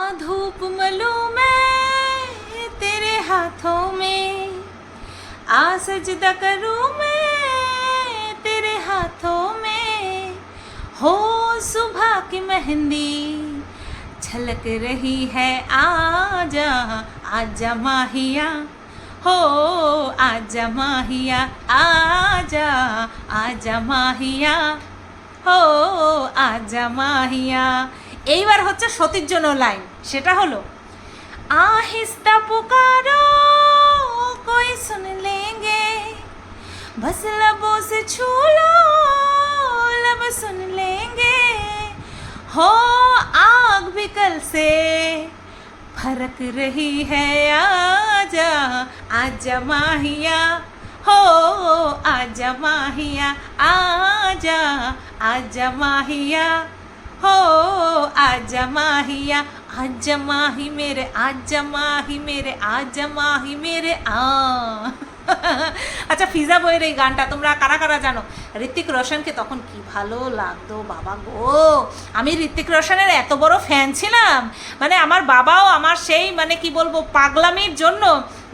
हाँ, धूप मलू मैं तेरे हाथों में आ सजदा करूँ मैं तेरे हाथों में। हो सुबह की मेहंदी, छलक रही है आजा आजा माहिया। हो आजा माहिया, आजा आजा माहिया। हो आजा माहिया এইবার হচ্ছে সতীর জন্য লাইন সেটা হলো আহিস্তা পুকারো कोई सुन लेंगे बस लबों से छू लो लब सुन लेंगे हो आग भी कल से फरक रही है आजा आजा माहिया हो आजा माहिया आजा आजा माहिया हो आज माहिया आज माही मेरे आज माही मेरे आज माही मेरे আ আচ্ছা ফিজা বইয়ের এই গানটা তোমরা কারা কারা জানো? ঋত্বিক রোশনকে তখন কি ভালো লাগতো, বাবা গো। আমি ঋত্বিক রোশনের এত বড় ফ্যান ছিলাম। মানে আমার বাবাও আমার সেই মানে কি বলব, পাগলামির জন্য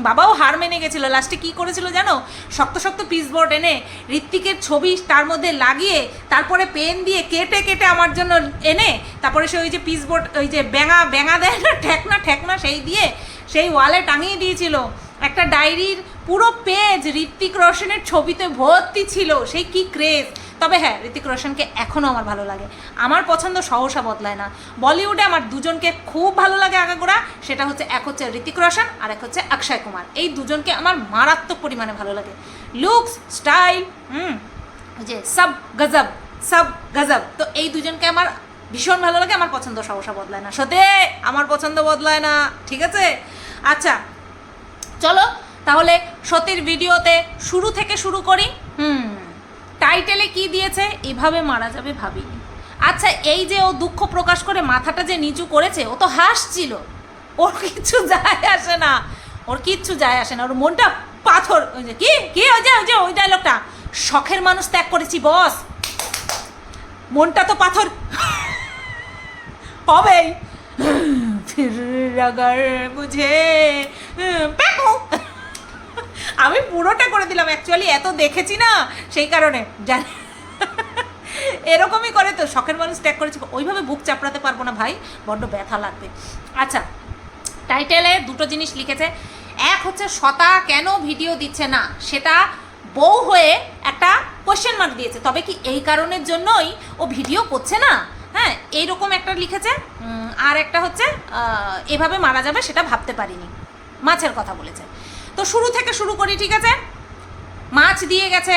বাবাও হার মেনে গেছিল। লাস্টে কি করেছিল জানো? শক্ত শক্ত পিসবোর্ড এনে ঋত্বিকের ছবি তার মধ্যে লাগিয়ে, তারপরে পেন দিয়ে কেটে কেটে আমার জন্য এনে, তারপরে সে ওই যে পিসবোর্ড ওই যে ব্যাঙা ব্যাঙা দেয় না, ঠেকনা ঠেকনা সেই দিয়ে সেই ওয়ালে টাঙিয়ে দিয়েছিল। একটা ডায়েরির পুরো পেজ ঋত্বিক রোশনের ছবিতে ভর্তি ছিল। সেই কি ক্রেজ তবে হ্যাঁ ঋতিক রোশনকে এখনও আমার ভালো লাগে। আমার পছন্দ সহসা বদলায় না। বলিউডে আমার দুজনকে খুব ভালো লাগে আগাগোড়া। সেটা হচ্ছে, এক হচ্ছে ঋতিক রোশন, আর এক হচ্ছে অক্ষয় কুমার। এই দুজনকে আমার মারাত্মক পরিমাণে ভালো লাগে। লুকস স্টাইল হুম যে সব গজব সব গজব। তো এই দুজনকে আমার ভীষণ ভালো লাগে। আমার পছন্দ সহসা বদলায় না। সত্যি, আমার পছন্দ বদলায় না। ঠিক আছে? আচ্ছা চলো, তাহলে সতীর ভিডিওতে শুরু থেকে শুরু করি। হুম, টাইটেলে কি দিয়েছে, এভাবে মারা যাবে ভাবিনি। আচ্ছা এই যে ও দুঃখ প্রকাশ করে মাথাটা যে নিচু করেছে, ও তো হাসছিল। ওর কিচ্ছু যায় আসে না। ওর কিচ্ছু যায় আসে না। ওর মনটা পাথর। ওই যে কি? কি? ওই যে ওই যে, ওই ডায়লগটা শখের মানুষ ত্যাগ করেছি বস মনটা তো পাথর। হবেই। ফির अगर মুঝে প্যাকো আমি পুরোটা করে দিলাম অ্যাকচুয়ালি এত দেখেছি না সেই কারণে জানি এরকমই করে তো শখের মানুষ ট্যাগ করেছে ওইভাবে বুক চাপড়াতে পারবো না ভাই বড্ড ব্যথা লাগবে আচ্ছা টাইটেলে দুটো জিনিস লিখেছে এক হচ্ছে শতা কেন ভিডিও দিচ্ছে না সেটা বউ হয়ে একটা কোশ্চেন মার্ক দিয়েছে তবে কি এই কারণের জন্যই ও ভিডিও করছে না হ্যাঁ এইরকম একটা লিখেছে আর একটা হচ্ছে এভাবে মারা যাবে সেটা ভাবতে পারিনি। মাছের কথা বলেছে। তো শুরু থেকে শুরু করি, ঠিক আছে? মাছ দিয়ে গেছে।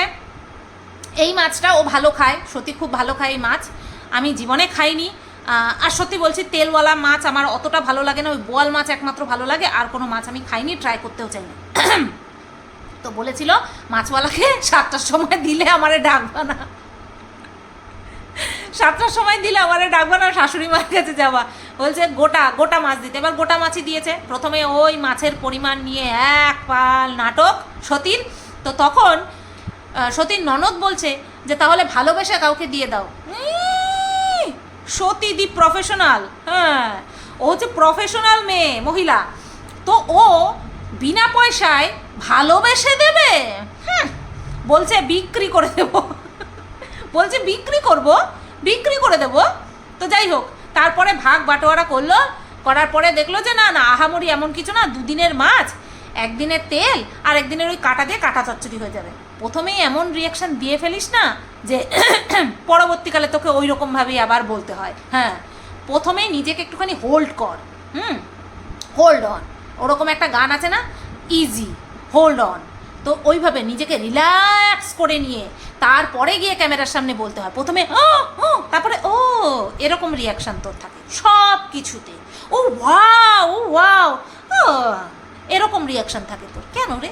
এই মাছটা ও ভালো খায় সত্যি খুব ভালো খায় এই মাছ। আমি জীবনে খাইনি। আর সত্যি বলছি, তেলওয়ালা মাছ আমার অতটা ভালো লাগে না, ওই বোয়াল মাছ একমাত্র ভালো লাগে, আর কোনো মাছ আমি খাইনি ট্রাই করতেও চাই না তো বলেছিল, মাছওয়ালাকে সাতটার সময় দিলে আমারে ডাকবা না। সাতটার সময় দিলে আমারে ডাকবা না শাশুড়ি মার কাছে যাওয়া বলছে গোটা গোটা মাছ দিতে। এবার গোটা মাছই দিয়েছে। প্রথমে ওই মাছের পরিমাণ নিয়ে এক পাল নাটক সতীর তো তখন সতীর ননদ বলছে যে তাহলে ভালোবেসে কাউকে দিয়ে দাও। সতী দি প্রফেশনাল হ্যাঁ। ও হচ্ছে প্রফেশনাল মেয়ে মহিলা। তো ও বিনা পয়সায় ভালোবেসে দেবে? হুম, বলছে বিক্রি করে দেবো। বলছে বিক্রি করব? বিক্রি করে দেব। তো যাই হোক, তারপরে ভাগ বাটোয়ারা করল। করার পরে দেখল যে না না, আহামরি এমন কিছু না, দুদিনের মাছ, একদিনের তেল আর একদিনের ওই কাটা দিয়ে কাটা চচ্চড়ি হয়ে যাবে। প্রথমেই এমন রিয়াকশন দিয়ে ফেলিস না যে পরবর্তীকালে তোকে ওই রকমভাবেই আবার বলতে হয়। হ্যাঁ প্রথমেই নিজেকে একটুখানি হোল্ড কর। হুম হোল্ড অন ওরকম একটা গান আছে না? ইজি হোল্ড অন তো ওইভাবে নিজেকে রিল্যাক্স করে নিয়ে তারপরে গিয়ে ক্যামেরার সামনে বলতে হয়। প্রথমে, ও ও, তারপরে, ও, এরকম রিয়াকশান তোর থাকে। সব কিছুতে। ও, ওয়াও ও ওয়াও। ও, এরকম রিয়াকশান থাকে তোর। কেন রে?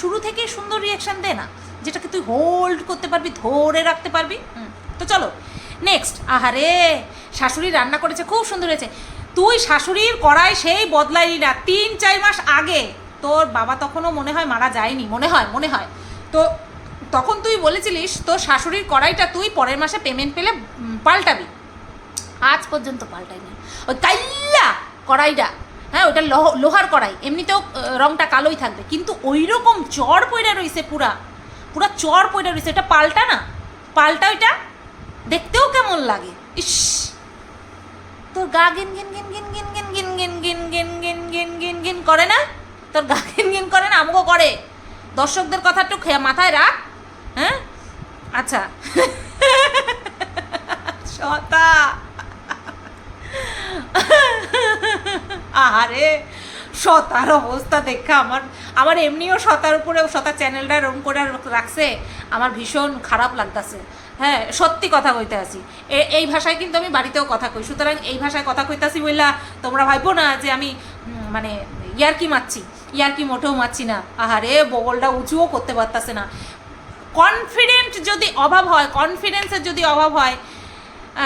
শুরু থেকেই সুন্দর রিয়াকশান দে না। যেটাকে তুই হোল্ড করতে পারবি, ধরে রাখতে পারবি। তো চলো। নেক্সট আহারে, শাশুড়ি রান্না করেছে, খুব সুন্দর হয়েছে। তুই শাশুড়ির কড়াই সেই বদলাইলি না। তিন, চার মাস আগে তোর বাবা তখনও মনে হয় মারা যায়নি মনে হয় মনে হয় তো তখন তুই বলেছিলিস তোর শাশুড়ির কড়াইটা তুই পরের মাসে পেমেন্ট পেলে পাল্টাবি আজ পর্যন্ত পাল্টাইনি ওই কাইল্লা কড়াইটা হ্যাঁ ওটা লহ- লোহার কড়াই এমনিতেও রংটা কালোই থাকবে কিন্তু ওই রকম চর পইরা রইছে পুরা পুরা চর পইরা রইছে এটা পাল্টা না পাল্টা ওইটা দেখতেও কেমন লাগে ইস তোর গা গিন গিন গিন গিন গিন গিন গিন গিন গিন গিন গিন গিন গিন করে না তোর গা গিন করে না আমাকেও করে। দর্শকদের কথা একটু মাথায় রাখ হ্যাঁ? আচ্ছা। সতা। আরে শতার অবস্থা দেখা আমার আমার এমনিও শতার উপরে শতা চ্যানেলটা এরকম করে রাখছে, আমার ভীষণ খারাপ লাগতাছে। হ্যাঁ সত্যি কথা কইতে আসি এই ভাষায় কিন্তু আমি বাড়িতেও কথা কই, সুতরাং এই ভাষায় কথা কইতাছি বললা তোমরা ভাববো না যে আমি মানে ইয়ারকি মারছি। ইয়ারকি মোটেও মারছি না। আহারে, বগলটা উঁচুও করতে পারতাছে না। কনফিডেন্ট যদি অভাব হয় কনফিডেন্সের যদি অভাব হয়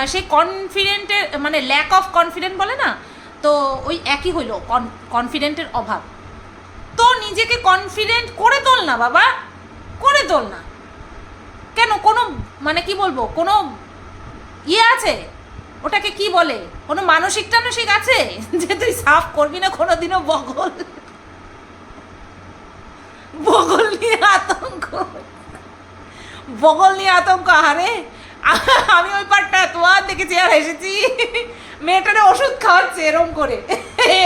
সেই কনফিডেন্টের মানে ল্যাক অফ কনফিডেন্ট বলে না? তো ওই একই হইল কনফিডেন্টের অভাব। তো নিজেকে কনফিডেন্ট করে তোল না, বাবা। করে তোল না। কেন? কোনো মানে কি বলব? কোনো ইয়ে আছে? ওটাকে কি বলে? কোনো মানসিক টানসিক আছে? যে তুই সাফ করবি না, কোনোদিনও বগল। বগল নিয়ে আতঙ্ক। বগল নিয়ে আতঙ্ক, আহারে, আমি ওই পারটা তোমার দেখেছি আর এসেছি। মেয়েটারে ওষুধ খাওয়াচ্ছে, এরম করে।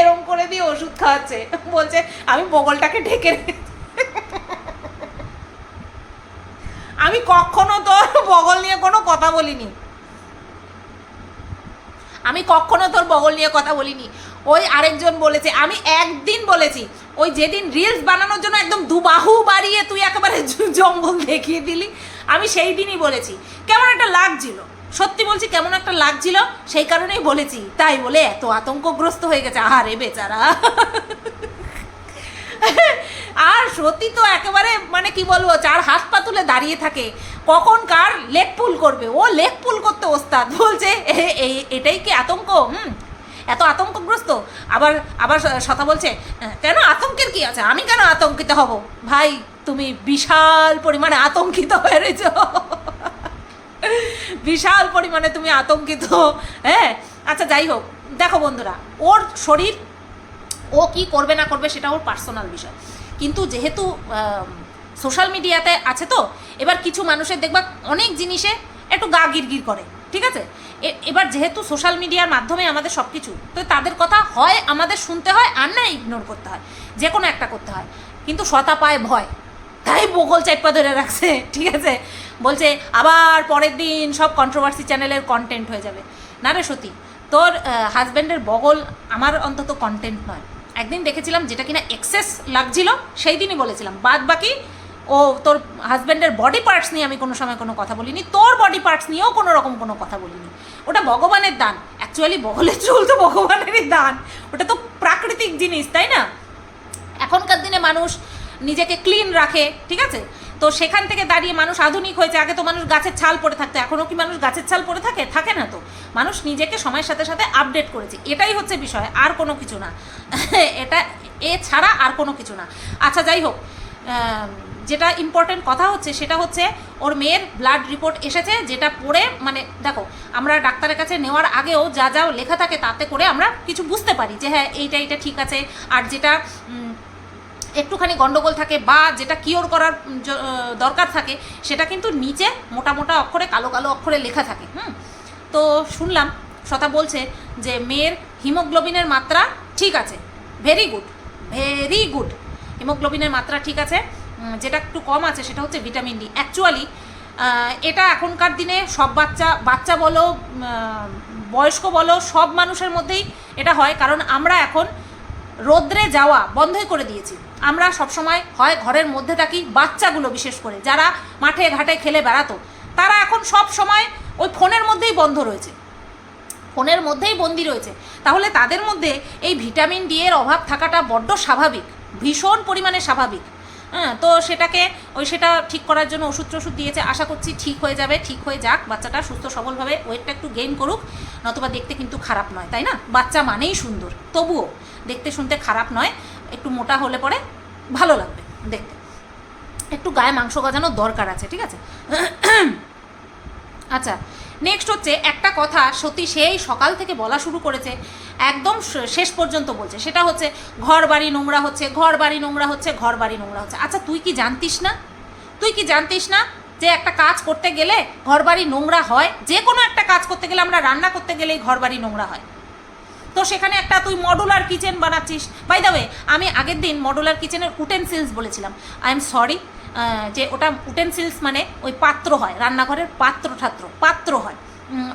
এরম করে দিয়ে ওষুধ খাওয়াচ্ছে। বলছে, আমি বগলটাকে ঢেকে আমি কখনো তোর বগল নিয়ে কোনো কথা বলিনি। আমি কখনো তোর বগল নিয়ে কথা বলিনি। ওই আরেকজন বলেছে, আমি একদিন বলেছি, ওই যেদিন রিলস বানানোর জন্য একদম দুবাহু বাড়িয়ে তুই একেবারে জঙ্গল দেখিয়ে দিলি, আমি সেই দিনই বলেছি। কেমন একটা লাগছিল, সত্যি বলছি কেমন একটা লাগছিল, সেই কারণেই বলেছি, তাই বলে এত আতঙ্কগ্রস্ত হয়ে গেছে, আহারে বেচারা। আর সত্যি তো একেবারে মানে কি বলব, চার হাত পা তুলে দাঁড়িয়ে থাকে, কখন কার লেগ পুল করবে, ও লেগ পুল করতে ওস্তাদ, বলছে এটাই কি আতঙ্ক? হুম এত আতঙ্কগ্রস্ত? আবার আবার শতা বলছে কেন আতঙ্কের কি আছে? আমি কেন আতঙ্কিত হব? ভাই, তুমি বিশাল পরিমাণে আতঙ্কিত হয়ে রয়েছ বিশাল পরিমাণে তুমি আতঙ্কিত। হ্যাঁ? আচ্ছা যাই হোক। দেখো বন্ধুরা, ওর শরীর, ও কি করবে না করবে সেটা ওর পার্সোনাল বিষয়। কিন্তু যেহেতু সোশ্যাল মিডিয়াতে আছে তো, এবার কিছু মানুষের দেখবা অনেক জিনিসে একটু গা গিরগির করে, ঠিক আছে? এবার যেহেতু সোশ্যাল মিডিয়ার মাধ্যমে আমাদের সব কিছু তো তাদের কথা হয়, আমাদের শুনতে হয়, আর না ইগনোর করতে হয়। যে কোনো একটা করতে হয়। কিন্তু শতা পায় ভয়। তাই বগল চাইপা ধরে রাখছে, ঠিক আছে? বলছে, আবার পরের দিন সব কন্ট্রোভার্সি চ্যানেলের কন্টেন্ট হয়ে যাবে। না রে সত্যি তোর হাজব্যান্ডের বগল আমার অন্তত কন্টেন্ট নয়। একদিন দেখেছিলাম যেটা কিনা এক্সেস লাগছিল, সেই দিনই বলেছিলাম। বাদ বাকি ও তোর হাজব্যান্ডের বডি পার্টস নিয়ে আমি কোনো সময় কোনো কথা বলিনি, তোর বডি পার্টস নিয়েও কোনো রকম কোনো কথা বলিনি। ওটা ভগবানের দান। অ্যাকচুয়ালি বগলের চুল তো ভগবানেরই দান। ওটা তো প্রাকৃতিক জিনিস, তাই না? এখনকার দিনে মানুষ নিজেকে ক্লিন রাখে, ঠিক আছে? তো সেখান থেকে দাঁড়িয়ে মানুষ আধুনিক হয়েছে। আগে তো মানুষ গাছের ছাল পরে থাকতো, এখনও কি মানুষ গাছের ছাল পরে থাকে? থাকে না তো। মানুষ নিজেকে সময়ের সাথে সাথে আপডেট করেছে। এটাই হচ্ছে বিষয়, আর কোনো কিছু না। এটা এছাড়া আর কোনো কিছু না। আচ্ছা যাই হোক যেটা ইম্পর্টেন্ট কথা হচ্ছে, সেটা হচ্ছে ওর মেয়ের ব্লাড রিপোর্ট এসেছে, যেটা পড়ে মানে দেখো, আমরা ডাক্তারের কাছে নেওয়ার আগেও যা যা লেখা থাকে তাতে করে আমরা কিছু বুঝতে পারি যে হ্যাঁ এইটা এইটা ঠিক আছে। আর যেটা একটুখানি গন্ডগোল থাকে বা যেটা কিওর করার দরকার থাকে, সেটা কিন্তু নিচে মোটা মোটা অক্ষরে, কালো কালো অক্ষরে লেখা থাকে, হুম? তো শুনলাম শতা বলছে যে মেয়ের হিমোগ্লোবিনের মাত্রা ঠিক আছে ভেরি গুড ভেরি গুড হিমোগ্লোবিনের মাত্রা ঠিক আছে। যেটা একটু কম আছে, সেটা হচ্ছে ভিটামিন ডি। অ্যাকচুয়ালি এটা এখনকার দিনে সব বাচ্চা বাচ্চা বলো বয়স্ক বলো, সব মানুষের মধ্যেই এটা হয়। কারণ আমরা এখন রোদ্রে যাওয়া বন্ধই করে দিয়েছি। আমরা সবসময় হয় ঘরের মধ্যে থাকি, বাচ্চাগুলো বিশেষ করে, যারা মাঠে ঘাটে খেলে বেড়াতো, তারা এখন সব সময় ওই ফোনের মধ্যেই বন্ধ রয়েছে। ফোনের মধ্যেই বন্দি রয়েছে। তাহলে তাদের মধ্যে এই ভিটামিন ডি এর অভাব থাকাটা বড্ড স্বাভাবিক, ভীষণ পরিমাণে স্বাভাবিক। হ্যাঁ তো সেটাকে, ওই সেটা ঠিক করার জন্য ওষুধ টষুধ দিয়েছে। আশা করছি ঠিক হয়ে যাবে, ঠিক হয়ে যাক। বাচ্চাটা সুস্থ, সবলভাবে ওয়েটটা একটু গেইন করুক, নতুবা দেখতে কিন্তু খারাপ নয়, তাই না? বাচ্চা মানেই সুন্দর। তবুও দেখতে শুনতে খারাপ নয়, একটু মোটা হলে পরে ভালো লাগবে দেখতে। একটু গায়ে মাংস গজানোর দরকার আছে, ঠিক আছে? আচ্ছা নেক্সট হচ্ছে একটা কথা সত্যি সেই সকাল থেকে বলা শুরু করেছে, একদম শেষ পর্যন্ত বলছে। সেটা হচ্ছে ঘর বাড়ি নোংরা হচ্ছে, ঘর বাড়ি নোংরা হচ্ছে, ঘর বাড়ি নোংরা হচ্ছে। আচ্ছা তুই কি জানতিস না? তুই কি জানতিস না যে একটা কাজ করতে গেলে ঘর বাড়ি নোংরা হয়? যে কোনো একটা কাজ করতে গেলে আমরা রান্না করতে গেলেই ঘর বাড়ি নোংরা হয়। তো সেখানে একটা তুই মডুলার কিচেন বানাচ্ছিস। বাই দ্য ওয়ে আমি আগের দিন মডুলার কিচেনের উটেনসিলস বলেছিলাম। আই এম সরি যে ওটা উটেনসিলস মানে ওই পাত্র হয়, রান্নাঘরের পাত্র ঠাত্র, পাত্র হয়।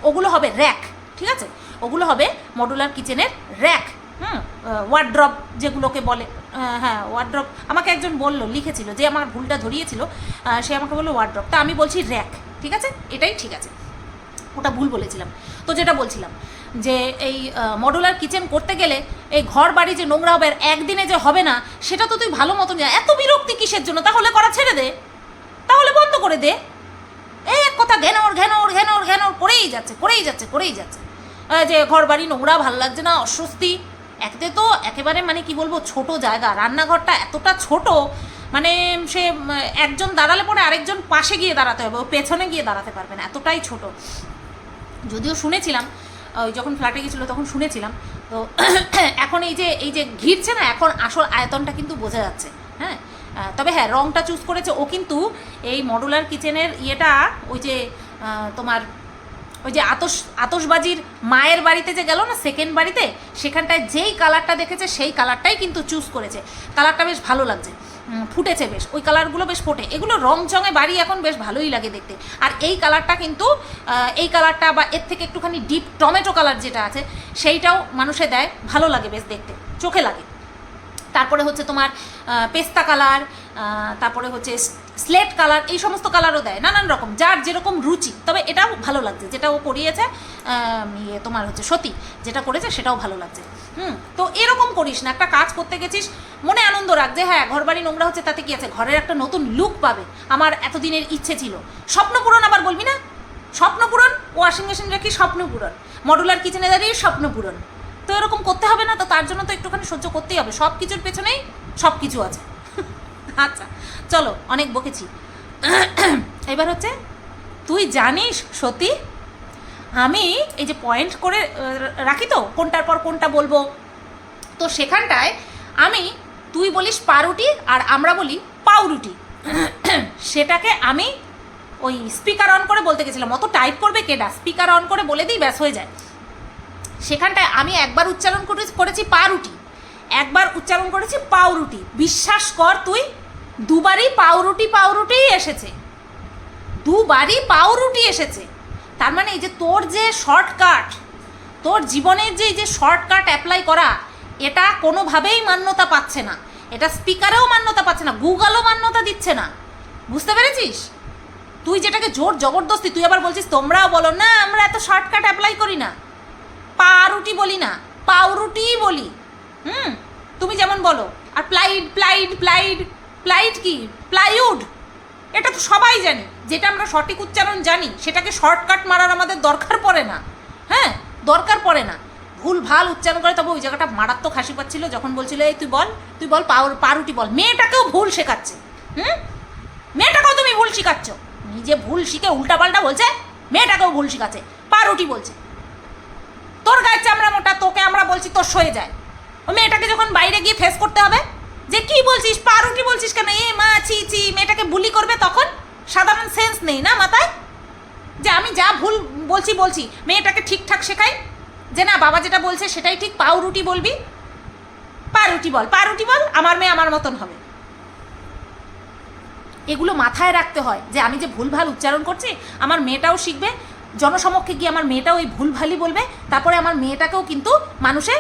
ওগুলো হবে র্যাক ঠিক আছে? ওগুলো হবে মডুলার কিচেনের র্যাক হুম? ওয়ার্ড্রপ যেগুলোকে বলে হ্যাঁ ওয়ার্ড্রপ আমাকে একজন বলল, লিখেছিল যে আমার ভুলটা ধরিয়েছিল সে আমাকে বলল ওয়ার্ড্রপ তা আমি বলছি র্যাক ঠিক আছে? এটাই ঠিক আছে। ওটা ভুল বলেছিলাম। তো যেটা বলছিলাম যে এই মডুলার কিচেন করতে গেলে এই ঘর বাড়ি যে নোংরা হবে একদিনে যে হবে না, সেটা তো তুই ভালো মতন জান এত বিরক্তি কিসের জন্য? তাহলে করা ছেড়ে দে। তাহলে বন্ধ করে দে। এই এক কথা ঘ্যানোর ঘ্যানোর ঘ্যানোর ঘ্যানোর করেই যাচ্ছে করেই যাচ্ছে করেই যাচ্ছে। যে ঘর বাড়ি নোংরা, ভালো লাগছে না, অস্বস্তি। একতে তো একেবারে মানে কি বলব, ছোট জায়গা। রান্নাঘরটা এতটা ছোট মানে সে একজন দাঁড়ালে পরে আরেকজন পাশে গিয়ে দাঁড়াতে হবে। ও পেছনে গিয়ে দাঁড়াতে পারবে না, এতটাই ছোট। যদিও শুনেছিলাম ওই যখন ফ্ল্যাটে গেছিল তখন শুনেছিলাম। তো এখন এই যে এই যে ঘিরছে না, এখন আসল আয়তনটা কিন্তু বোঝা যাচ্ছে হ্যাঁ? তবে হ্যাঁ রংটা চুজ করেছে। ও কিন্তু এই মডুলার কিচেনের ইয়েটা, ওই যে তোমার ওই যে আতস, আতসবাজির মায়ের বাড়িতে যে গেল না সেকেন্ড বাড়িতে, সেখানটায় যেই কালারটা দেখেছে, সেই কালারটাই কিন্তু চুজ করেছে। কালারটা বেশ ভালো লাগছে। ফুটেছে বেশ। ওই কালারগুলো বেশ ফোটে। এগুলো রং চঙে বাড়ি এখন বেশ ভালোই লাগে দেখতে। আর এই কালারটা কিন্তু এই কালারটা বা এর থেকে একটুখানি ডিপ টমেটো কালার যেটা আছে, সেইটাও মানুষে দেয়। ভালো লাগে বেশ দেখতে। চোখে লাগে। তারপরে হচ্ছে তোমার পেস্তা কালার তারপরে হচ্ছে স্লেট কালার এই সমস্ত কালারও দেয়। নানান রকম, যার যেরকম রুচি। তবে এটাও ভালো লাগছে। যেটা ও করিয়েছে ইয়ে তোমার হচ্ছে সতী, যেটা করেছে সেটাও ভালো লাগছে। হুম, তো এরকম করিস না, একটা কাজ করতে গেছিস, মনে আনন্দ রাখ যে হ্যাঁ ঘর বাড়ি নোংরা হচ্ছে, তাতে কি আছে? ঘরের একটা নতুন লুক পাবে, আমার এতদিনের ইচ্ছে ছিল। স্বপ্ন পূরণ আবার বলবি না? স্বপ্ন পূরণ ওয়াশিং মেশিন রেখে স্বপ্ন পূরণ মডুলার কিচেনে দাঁড়িয়ে স্বপ্ন পূরণ। তো এরকম করতে হবে না, তো তার জন্য তো একটুখানি সহ্য করতেই হবে। সব কিছুর পেছনেই সব কিছু আছে। আচ্ছা চলো, অনেক বকেছি। এবার হচ্ছে, তুই জানিস সত্যি আমি এই যে পয়েন্ট করে রাখি তো, কোনটার পর কোনটা বলব? তো সেখানটায় আমি তুই বলিস পাউরুটি আর আমরা বলি পাউরুটি। সেটাকে আমি ওই স্পিকার অন করে বলতে গেছিলাম। অত টাইপ করবে কেডা স্পিকার অন করে বলে দিই, ব্যাস, হয়ে যায়। সেখানটায় আমি একবার উচ্চারণ করে- করেছি পাউরুটি। একবার উচ্চারণ করেছি পাউরুটি। বিশ্বাস কর তুই, দুবারই পাউরুটি পাউরুটিই এসেছে। দুবারই পাউরুটি এসেছে। তার মানে এই যে তোর যে শর্টকাট তোর জীবনের যে, এই যে শর্টকাট অ্যাপ্লাই করা, এটা কোনোভাবেই মান্যতা পাচ্ছে না। এটা স্পিকারেও মান্যতা পাচ্ছে না গুগলও মান্যতা দিচ্ছে না। বুঝতে পেরেছিস? তুই যেটাকে জোর জবরদস্তি, তুই আবার বলছিস, তোমরাও বলো, না, আমরা এত শর্টকাট অ্যাপ্লাই করি না। পাউরুটি বলি না, পাউরুটিই বলি। হুম? তুমি যেমন বলো, আর প্লাইড প্লাইড প্লাইড প্লাইড কি? প্লাইউড। এটা তো সবাই জানি। যেটা আমরা সঠিক উচ্চারণ জানি, সেটাকে শর্টকাট মারার আমাদের দরকার পড়ে না। হ্যাঁ? দরকার পড়ে না। ভুল, ভালো উচ্চারণ করে তবে ওই জায়গাটা মারাত্মক হাসি পাচ্ছিল, যখন বলছিল, এই তুই বল তুই বল পাউর পাউরুটি বল। মেয়েটাকেও ভুল শেখাচ্ছে। হুম? মেয়েটাকেও তুমি ভুল শেখাচ্ছ। নিজে ভুল শিখে উল্টাপাল্টা বলছে, মেয়েটাকেও ভুল শেখাচ্ছে পাউরুটি বলছে। তোর গায়ে চামড়া মোটা, তোকে আমরা বলছি তোর সয়ে যায়। ও মেয়েটাকে যখন বাইরে গিয়ে ফেস করতে হবে যে কি বলছিস? পাউরুটি বলছিস কেন? এ, মা, ছি ছি, মেয়েটাকে বুলি করবে তখন? সাধারণ সেন্স নেই না মাথায়? যে আমি যা ভুল বলছি বলছি। মেয়েটাকে ঠিকঠাক শেখাই? যে না, বাবা যেটা বলছে সেটাই ঠিক। পাউরুটি বলবি? পাউরুটি বল পাউরুটি বল, আমার মেয়ে আমার মতন হবে। এগুলো মাথায় রাখতে হয় যে আমি যে ভুলভাল উচ্চারণ করছি, আমার মেয়েটাও শিখবে। জনসমক্ষে গিয়ে আমার মেয়েটাও ওই ভুলভালই বলবে। তারপরে আমার মেয়েটাকেও কিন্তু মানুষে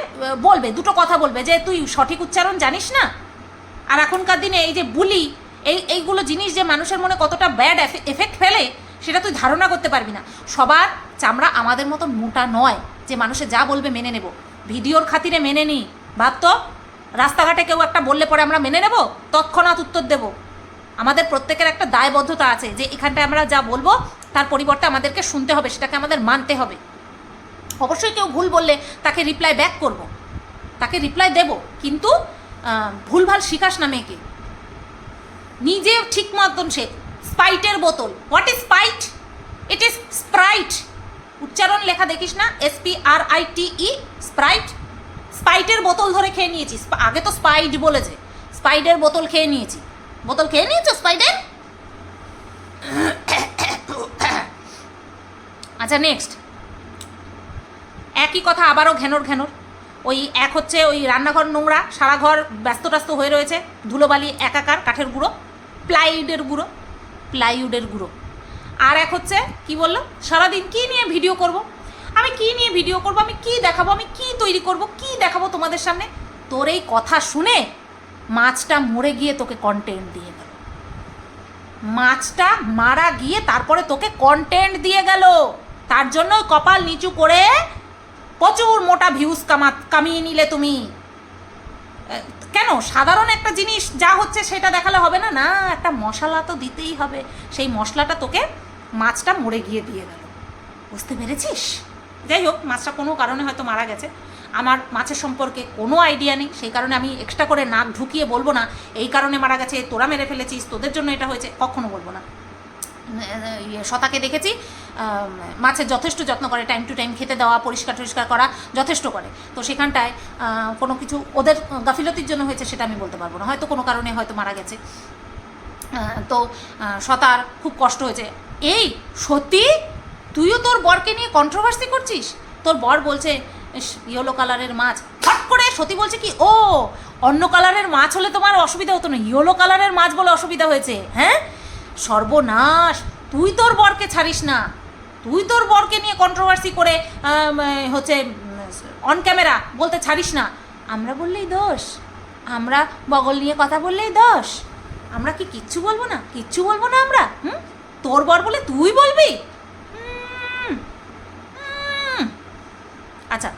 বলবে, দুটো কথা বলবে যে, তুই সঠিক উচ্চারণ জানিস না? আর এখনকার দিনে এই যে বুলি, এই, এইগুলো জিনিস যে মানুষের মনে কতটা ব্যাড এফেক্ট ফেলে, সেটা তুই ধারণা করতে পারবি না। সবার চামড়া আমাদের মতন মোটা নয় যে মানুষে যা বলবে মেনে নেব। ভিডিওর খাতিরে মেনে নিই ভাবতো রাস্তাঘাটে কেউ একটা বললে পরে আমরা মেনে নেব, তৎক্ষণাৎ উত্তর দেব। আমাদের প্রত্যেকের একটা দায়বদ্ধতা আছে যে এখানটায় আমরা যা বলব, তার পরিবর্তে আমাদেরকে শুনতে হবে, সেটাকে আমাদের মানতে হবে। অবশ্যই কেউ ভুল বললে তাকে রিপ্লাই ব্যাক করব। তাকে রিপ্লাই দেব, কিন্তু ভুলভাল শিখাস না মেয়েকে। নিজে ঠিক মতন শেখ। স্পাইটের বোতল। What is spite it is Sprite উচ্চারণ লেখা দেখিস না। S P R I T E Sprite স্পাইটের বোতল ধরে খেয়ে নিয়েছি। আগে তো স্পাইট বলেছে। স্পাইটের বোতল খেয়ে নিয়েছি। বোতল খেয়ে নিয়েছো স্পাইটের আচ্ছা নেক্সট একই কথা আবারও ঘ্যানোর ঘ্যানোর। ওই এক হচ্ছে ওই রান্নাঘর নোংরা, সারা ঘর ব্যস্ত ট্যস্ত হয়ে রয়েছে, ধুলোবালি একাকার, কাঠের গুঁড়ো, প্লাইউডের গুঁড়ো প্লাইউডের গুঁড়ো। আর এক হচ্ছে, কি বলল? সারাদিন কি নিয়ে ভিডিও করব? আমি কি নিয়ে ভিডিও করব? আমি কি দেখাবো? আমি কি তৈরি করব? কি দেখাবো তোমাদের সামনে? তোর এই কথা শুনে মাছটা মরে গিয়ে তোকে কন্টেন্ট দিয়ে গেল। মাছটা মারা গিয়ে তারপরে তোকে কন্টেন্ট দিয়ে গেল। তার জন্য কপাল নিচু করে প্রচুর মোটা ভিউজ কামা, কামিয়ে নিলে তুমি। কেন? সাধারণ একটা জিনিস যা হচ্ছে সেটা দেখালে হবে না? না, একটা মশলা তো দিতেই হবে। সেই মশলাটা তোকে মাছটা মরে গিয়ে দিয়ে গেল। বুঝতে পেরেছিস? যাই হোক, মাছটা কোনো কারণে হয়তো মারা গেছে। আমার মাছের সম্পর্কে কোনো আইডিয়া নেই। সেই কারণে আমি এক্সট্রা করে নাক ঢুকিয়ে বলব না, এই কারণে মারা গেছে, তোরা মেরে ফেলেছিস, তোদের জন্য এটা হয়েছে, কখনো বলব না। শতাকে দেখেছি। মাছের যথেষ্ট যত্ন করে টাইম টু টাইম খেতে দেওয়া, পরিষ্কার টরিষ্কার করা, যথেষ্ট করে। তো সেখানটায় কোনো কিছু ওদের গাফিলতির জন্য হয়েছে সেটা আমি বলতে পারব না। হয়তো কোনো কারণে হয়তো মারা গেছে। তো শতার খুব কষ্ট হয়েছে। এই, সত্যি? তুইও তোর বরকে নিয়ে কন্ট্রোভার্সি করছিস? তোর বর বলছে ইয়েলো কালারের মাছ। ফট করে সতী বলছে কি, ও, অন্য কালারের মাছ হলে তোমার অসুবিধা হতো না। ইয়েলো কালারের মাছ বলে অসুবিধা হয়েছে হ্যাঁ? সর্বনাশ। তুই তোর বরকে ছাড়িস না। তুই তোর বরকে নিয়ে কন্ট্রোভার্সি করে হচ্ছে অন ক্যামেরা বলতে ছাড়িস না। আমরা বললেই দোষ। আমরা বগল নিয়ে কথা বললেই দোষ। আমরা কি কিচ্ছু বলব না? কিচ্ছু বলব না আমরা? হুম? তোর বর বলে তুই বলবি। আচ্ছা।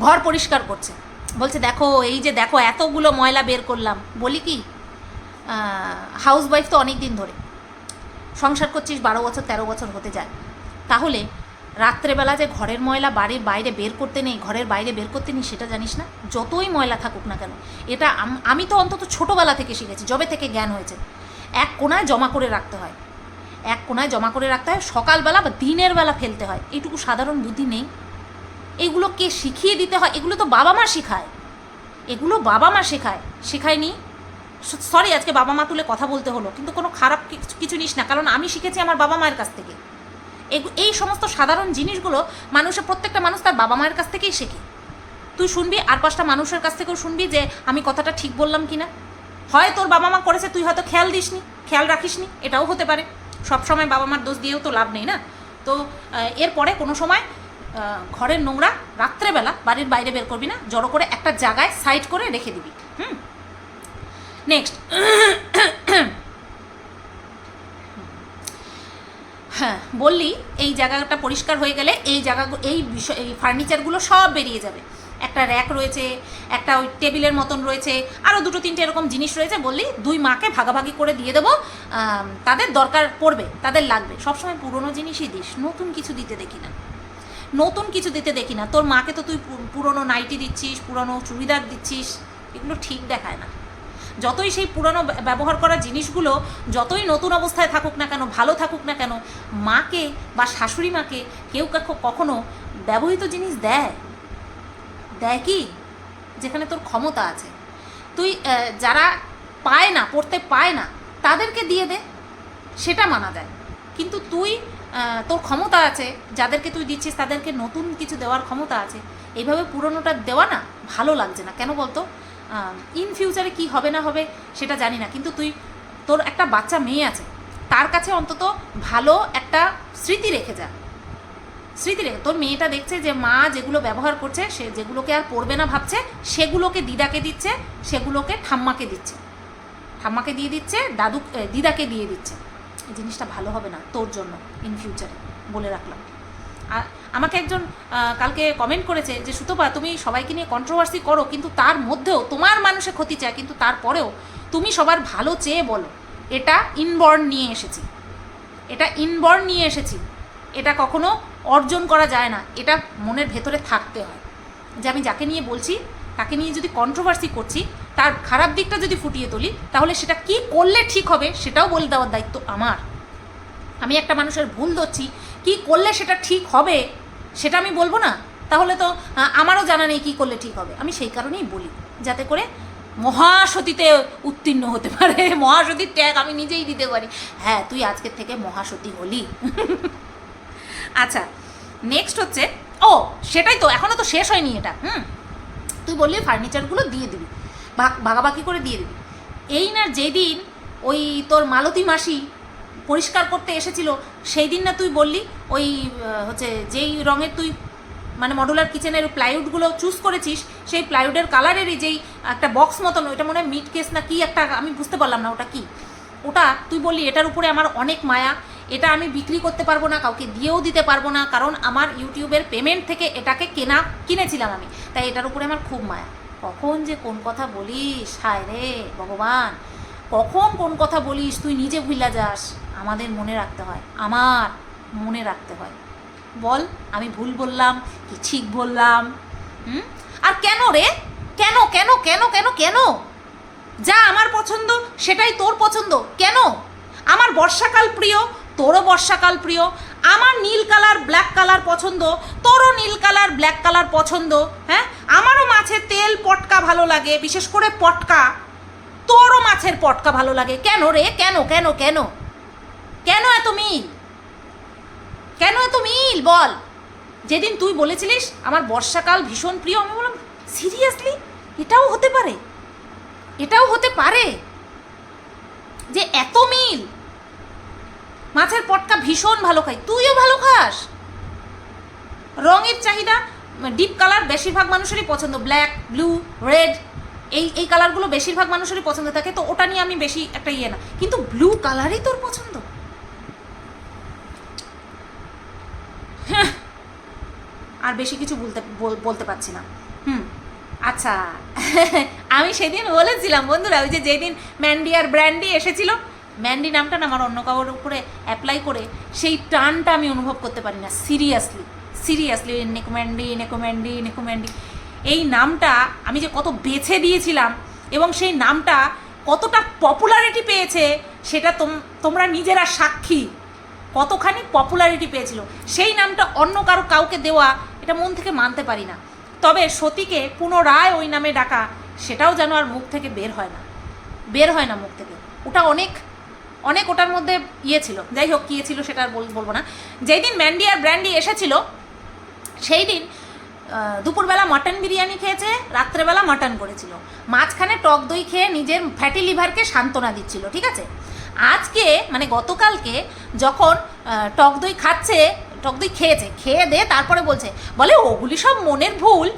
ঘর পরিষ্কার করছে। বলছে, দেখো, এই যে দেখো, এতগুলো ময়লা বের করলাম। বলি কি হাউস ওয়াইফ তো অনেক দিন ধরে, সংসার করছিস, বারো বছর, তেরো বছর হতে যায়। তাহলে রাত্রেবেলা যে ঘরের ময়লা বাড়ির বাইরে বের করতে নেই, ঘরের বাইরে বের করতে নেই, সেটা জানিস না? যতই ময়লা থাকুক না কেন, এটা আমি তো অন্তত ছোটোবেলা থেকে শিখেছি, যবে থেকে জ্ঞান হয়েছে। এক কোনায় জমা করে রাখতে হয়। এক কোনায় জমা করে রাখতে হয়, সকালবেলা বা দিনের বেলা ফেলতে হয়। এইটুকু সাধারণ বুদ্ধি নেই। এগুলো কে শিখিয়ে দিতে হয়? এগুলো তো বাবা মা শেখায়। এগুলো বাবা মা শেখায়। শেখায়নি? সরি আজকে বাবা মা তুলে কথা বলতে হলো, কিন্তু কোনো খারাপ কিছু- নিস না, কারণ আমি শিখেছি আমার বাবা মায়ের কাছ থেকে। এই সমস্ত সাধারণ জিনিসগুলো মানুষের প্রত্যেকটা মানুষ তার বাবা মায়ের কাছ থেকেই শেখে। তুই শুনবি, আর পাঁচটা মানুষের কাছ থেকেও শুনবি যে আমি কথাটা ঠিক বললাম কি না হয় তোর বাবা মা করেছে, তুই হয়তো খেয়াল দিসনি, খেয়াল রাখিসনি, এটাও হতে পারে। সব সময় বাবা মার দোষ দিয়েও তো লাভ নেই না? তো এরপরে কোনো সময় ঘরের নোংরা রাত্রেবেলা বাড়ির বাইরে বের করবি না, জড়ো করে একটা জায়গায় সাইড করে রেখে দিবি, হুম? নেক্সট হ্যাঁ বললি এই জায়গাটা পরিষ্কার হয়ে গেলে এই জায়গাগুলো এই বিষয়, এই ফার্নিচারগুলো সব বেরিয়ে যাবে। একটা র্যাক রয়েছে, একটা ওই টেবিলের মতন রয়েছে আরও দুটো তিনটে এরকম জিনিস রয়েছে, বললি দুই মাকে ভাগাভাগি করে দিয়ে দেবো তাদের দরকার পড়বে, তাদের লাগবে। সবসময় পুরনো জিনিসই দিস, নতুন কিছু দিতে দেখি না। নতুন কিছু দিতে দেখি না। তোর মাকে তো তুই পুরনো নাইটি দিচ্ছিস, পুরনো চুড়িদার দিচ্ছিস, এগুলো ঠিক দেখায় না। যতই সেই পুরনো ব্যবহার করা জিনিসগুলো যতই নতুন অবস্থায় থাকুক না কেন, ভালো থাকুক না কেন, মাকে বা শাশুড়ি মাকে কেউ কখনো ব্যবহৃত জিনিস দেয়? দেয় কি? যেখানে তোর ক্ষমতা আছে। তুই যারা পায় না, পড়তে পায় না, তাদেরকে দিয়ে দে, সেটা মানা যায়। কিন্তু তুই তোর ক্ষমতা আছে, যাদেরকে তুই দিচ্ছিস তাদেরকে নতুন কিছু দেওয়ার ক্ষমতা আছে। এইভাবে পুরনোটা দেওয়া না ভালো লাগছে না। কেন বলতো? ইন ফিউচারে কি হবে না হবে সেটা জানি না। কিন্তু তুই, তোর একটা বাচ্চা মেয়ে আছে, তার কাছে অন্তত ভালো একটা স্মৃতি রেখে যা। স্মৃতি রেখে, তোর মেয়েটা দেখছে যে মা যেগুলো ব্যবহার করছে, সে যেগুলোকে আর পড়বে না ভাবছে, সেগুলোকে দিদাকে দিচ্ছে, সেগুলোকে ঠাম্মাকে দিচ্ছে। ঠাম্মাকে দিয়ে দিচ্ছে দাদু দিদাকে দিয়ে দিচ্ছে। জিনিসটা ভালো হবে না তোর জন্য ইন ফিউচারে বলে রাখলাম। আর আমাকে একজন কালকে কমেন্ট করেছে যে, সুতপা, তুমি সবাইকে নিয়ে কন্ট্রোভার্সি করো, কিন্তু তার মধ্যেও তোমার মানুষে ক্ষতি চায়, কিন্তু তারপরেও তুমি সবার ভালো চেয়ে বলো। এটা ইনবর্ন নিয়ে এসেছি। এটা ইনবর্ন নিয়ে এসেছি। এটা কখনো অর্জন করা যায় না। এটা মনের ভেতরে থাকতে হয়। যে আমি যাকে নিয়ে বলছি, তাকে নিয়ে যদি কন্ট্রোভার্সি করছি তার খারাপ দিকটা যদি ফুটিয়ে তুলি, তাহলে সেটা কি করলে ঠিক হবে সেটাও বলে দেওয়ার দায়িত্ব আমার। আমি একটা মানুষের ভুল ধরছি, কি করলে সেটা ঠিক হবে সেটা আমি বলব না? তাহলে তো আমারও জানা নেই কী করলে ঠিক হবে। আমি সেই কারণেই বলি, যাতে করে মহাসতীতে উত্তীর্ণ হতে পারে। মহাসতীর ট্যাগ আমি নিজেই দিতে পারি। হ্যাঁ তুই আজকের থেকে মহাসতী হলি। আচ্ছা নেক্সট হচ্ছে, ও, সেটাই তো এখনও তো শেষ হয়নি এটা। হুম, তুই বললি ফার্নিচারগুলো দিয়ে দিবি। ভাগাভাগি করে দিয়ে দিবি। এই না যেদিন ওই তোর মালতী মাসি পরিষ্কার করতে এসেছিল সেই দিন না তুই বললি ওই হচ্ছে যেই রঙের তুই মানে মডুলার কিচেনের প্লাইউডগুলো চুজ করেছিস, সেই প্লাইউডের কালারেরই যেই একটা বক্স মতন, ওইটা মনে হয় মিড কেস না কি একটা, আমি বুঝতে পারলাম না ওটা কি। ওটা তুই বললি এটার উপরে আমার অনেক মায়া, এটা আমি বিক্রি করতে পারব না, কাউকে দিয়েও দিতে পারব না, কারণ আমার ইউটিউবের পেমেন্ট থেকে এটাকে কেনা, কিনেছিলাম আমি। তাই এটার উপরে আমার খুব মায়া। কখন যে কোন কথা বলিস? হায় রে ভগবান। কখন কোন কথা বলিস? তুই নিজে ভুলা যাস। আমাদের মনে রাখতে হয়। আমার মনে রাখতে হয়। বল, আমি ভুল বললাম কি ঠিক বললাম? হুম? আর কেন রে? কেন কেন কেন কেন কেন? যা আমার পছন্দ, সেটাই তোর পছন্দ। কেন? আমার বর্ষাকাল প্রিয়, তোরও বর্ষাকাল প্রিয়। আমার নীল কালার ব্ল্যাক কালার পছন্দ, তোরও নীল কালার ব্ল্যাক কালার পছন্দ হ্যাঁ? আমারও মাছের তেল পটকা ভালো লাগে, বিশেষ করে পটকা। তোরও মাছের পটকা ভালো লাগে। কেন রে? কেন কেন কেন? কেন এত মিল? কেন এত মিল? বল। যেদিন তুই বলেছিলিস, আমার বর্ষাকাল ভীষণ প্রিয়, আমি বললাম, সিরিয়াসলি? এটাও হতে পারে? এটাও হতে পারে? যে এত মিল? মাছের পটকা ভীষণ ভালো খাই। তুইও ভালো খাস? রঙের চাহিদা ডিপ কালার বেশিরভাগ মানুষেরই পছন্দ। ব্ল্যাক ব্লু রেড এই এই কালারগুলো বেশিরভাগ মানুষেরই পছন্দ থাকে তো ওটা নিয়ে আমি বেশি একটা ইয়ে না। কিন্তু ব্লু কালারই তোর পছন্দ? হ্যাঁ, আর বেশি কিছু বলতে বলতে পারছি না। হুম আচ্ছা। আমি সেদিন বলেছিলাম বন্ধুরা ওই যে যেদিন ম্যান্ডি আর ব্র্যান্ডি এসেছিল ম্যান্ডি নামটা না আমার অন্য কারোর উপরে অ্যাপ্লাই করে সেই টানটা আমি অনুভব করতে পারি না সিরিয়াসলি সিরিয়াসলি নেকোম্যান্ডি নেকোম্যান্ডি নেকোম্যান্ডি এই নামটা আমি যে কত বেছে দিয়েছিলাম এবং সেই নামটা কতটা পপুলারিটি পেয়েছে, সেটা তোম- তোমরা নিজেরা সাক্ষী কতখানি পপুলারিটি পেয়েছিল। সেই নামটা অন্য কারও কাউকে দেওয়া এটা মন থেকে মানতে পারি না। তবে সতীকে পুনরায় ওই নামে ডাকা, সেটাও যেন আর মুখ থেকে বের হয় না। বের হয় না মুখ থেকে। ওটা অনেক অনেক ওটার মধ্যে ইয়ে ছিল। যাই হোক, কী ছিল সেটা আর বল- বলব না। যেই দিন ম্যান্ডি আর ব্র্যান্ডি এসেছিল সেই দিন দুপুরবেলা মাটন বিরিয়ানি খেয়েছে, রাত্রেবেলা মাটন করেছিল। মাঝখানে টক দই খেয়ে নিজের ফ্যাটি লিভারকে সান্ত্বনা দিচ্ছিল, ঠিক আছে? আজকে মানে গতকালকে যখন টক দই খাচ্ছে, টক দই খেয়েছে, খেয়ে দে তারপরে বলছে, বলে, ওগুলি সব মনের ভুল।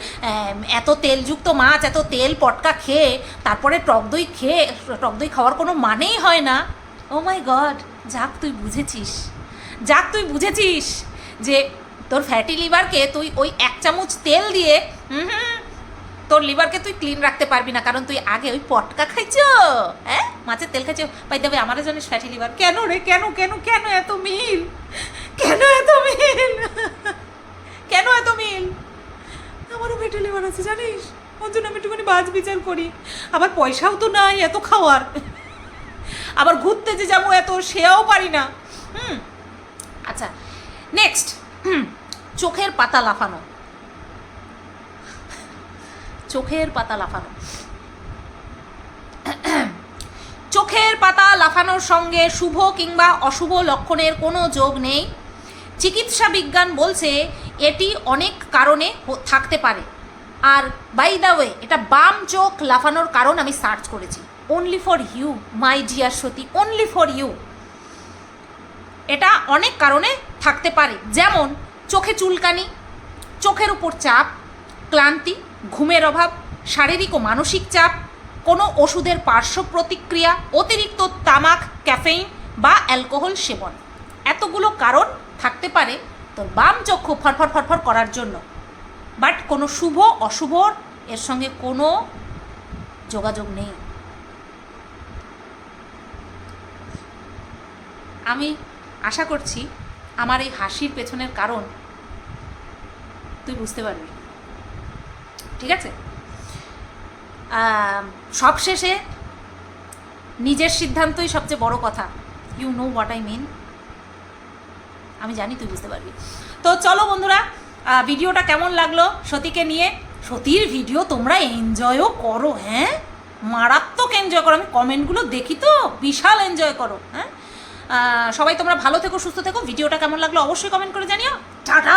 এত তেলযুক্ত মাছ, এত তেল পটকা খেয়ে, তারপরে টক দই খেয়ে, টক দই খাওয়ার কোনো মানেই হয় না। ও মাই গড যাক, তুই বুঝেছিস। যাক, তুই বুঝেছিস যে তোর ফ্যাটি লিভারকে তুই ওই এক চামচ তেল দিয়ে তোর লিভারকে তুই ক্লিন রাখতে পারবি না, কারণ তুই আগে ওই পটকা খাইছ? হ্যাঁ? মাছের তেল খাইছো? পাই দেবে আমারও জানিস ফ্যাটি লিভার কেন রে? কেন কেন কেন এত মিল? কেন এত মিল? কেন এত মিল? আমারও ফ্যাটি লিভার আছে, জানিস? ওর জন্য আমি একটুখানি বাজ বিচার করি। আবার পয়সাও তো নাই এত খাওয়ার। আবার ঘুরতে যে যাব এত সেও পারি না। হুম। আচ্ছা নেক্সট চোখের পাতা লাফানো। চোখের পাতা লাফানো। চোখের পাতা লাফানোর সঙ্গে শুভ কিংবা অশুভ লক্ষণের কোনো যোগ নেই। চিকিৎসা বিজ্ঞান বলছে এটি অনেক কারণে থাকতে পারে। আর বাই দ্য ওয়ে এটা বাম চোখ লাফানোর কারণ আমি সার্চ করেছি। Only for you my dear Sati only for you এটা অনেক কারণে থাকতে পারে। যেমন, চোখে চুলকানি, চোখের উপর চাপ, ক্লান্তি, ঘুমের অভাব, শারীরিক ও মানসিক চাপ, কোনো ওষুধের পার্শ্ব প্রতিক্রিয়া, অতিরিক্ত তামাক, ক্যাফেইন বা অ্যালকোহল সেবন। এতগুলো কারণ থাকতে পারে তোর বাম চক্ষু ফরফর ফরফর করার জন্য। বাট কোনো শুভ অশুভর এর সঙ্গে কোনো যোগাযোগ নেই। আমি আশা করছি আমার এই হাসির পেছনের কারণ তুই বুঝতে পারবি। ঠিক আছে? সবশেষে নিজের সিদ্ধান্তই সবচেয়ে বড় কথা। You know what I mean আমি জানি তুই বুঝতে পারবি। তো চলো বন্ধুরা ভিডিওটা কেমন লাগল সতীকে নিয়ে? সতীর ভিডিও তোমরা এনজয়ও করো হ্যাঁ? মারাত্মক এনজয় করো। আমি কমেন্টগুলো দেখি তো, বিশাল এনজয় করো হ্যাঁ? সবাই তোমরা ভালো থেকো সুস্থ থেকো। ভিডিওটা কেমন লাগল অবশ্যই কমেন্ট করে জানিও। টাটা!